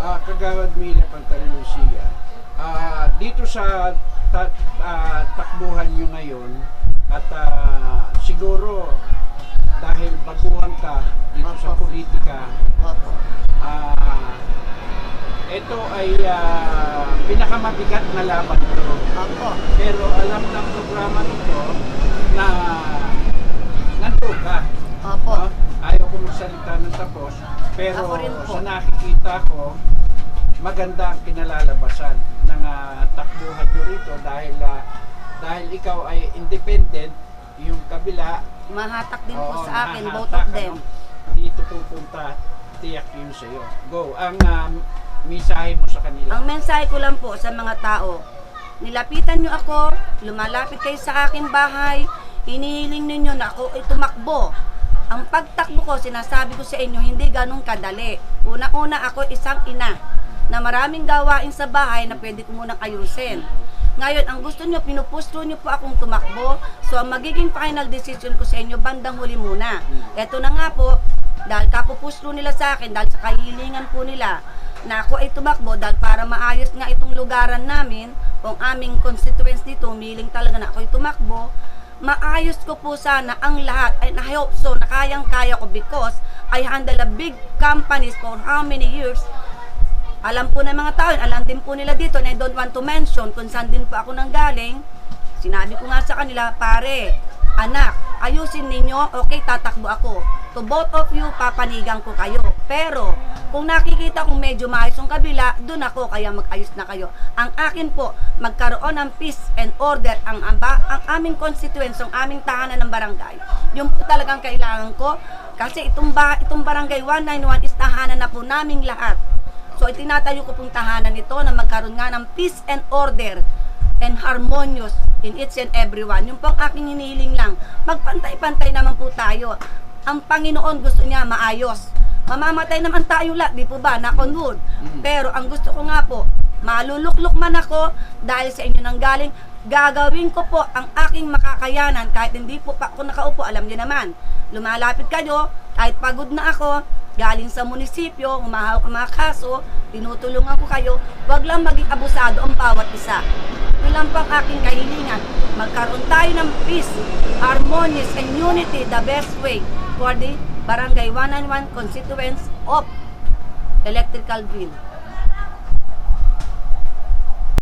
ah, Kagawad Mila Pantalucia, ah, dito sa ta- ah, takbuhan nyo ngayon at ah, siguro dahil baguhan ka dito sa politika, ah, ito ay ah, pinakamabigat na laban ko. Pero alam ng programa nito na nandun ka. Opo. No? Ayaw ko magsalita ng tapos, pero Ako po. sa nakikita ko, maganda ang kinalalabasan ng ah, takbuhan nyo rito dahil ah, dahil ikaw ay independent, yung kabila, Mahatak din po oo, sa akin, both of them. ano, dito pupunta, tiyak yun sa'yo. Go, ang um, misahe mo sa kanila. Ang mensahe ko lang po sa mga tao, nilapitan nyo ako, lumalapit kayo sa aking bahay, hinihiling ninyo na ako ay tumakbo. Ang pagtakbo ko, sinasabi ko sa inyo, hindi ganun kadali. Una-una ako isang ina na maraming gawain sa bahay na pwede ko munang ayusin. Ngayon, ang gusto nyo, pinupusto nyo po akong tumakbo. So, ang magiging final decision ko sa inyo, bandang huli muna. Ito na nga po, dahil kapupusto nila sa akin, dahil sa kahilingan po nila, na ako ay tumakbo dahil para maayos nga itong lugaran namin, kung aming constituents dito, miling talaga na ako ay tumakbo, maayos ko po sana ang lahat. And I hope so na kayang-kaya ko because I handle a big companies for how many years. Alam po ng mga tao, alam din po nila dito na I don't want to mention kung saan din po ako nanggaling. Sinabi ko nga sa kanila, pare, anak, ayusin ninyo, okay, tatakbo ako. To both of you, papanigan ko kayo. Pero, kung nakikita kong medyo maayos ang kabila, doon ako, kaya mag-ayos na kayo. Ang akin po, magkaroon ng peace and order ang, amba, ang aming constituents, ang aming tahanan ng barangay. Yung po talagang kailangan ko. Kasi itong, ba, itong barangay 191 is tahanan na po naming lahat. So, itinatayo ko pong tahanan ito na magkaroon nga ng peace and order and harmonious in each and every one. Yung pong aking hinihiling lang, magpantay-pantay naman po tayo. Ang Panginoon gusto niya maayos. Mamamatay naman tayo lahat, di po ba? Knock on wood. Pero ang gusto ko nga po, maluluklok man ako dahil sa inyo nang galing, gagawin ko po ang aking makakayanan kahit hindi po pa ako nakaupo, alam niyo naman. Lumalapit kayo, kahit pagod na ako, galing sa munisipyo, humahawak ng mga kaso, tinutulungan ko kayo, wag lang maging abusado ang bawat isa. Yun lang po ang aking kahilingan. Magkaroon tayo ng peace, harmonious, and unity the best way for the Barangay 191 constituents of Electrical Bill.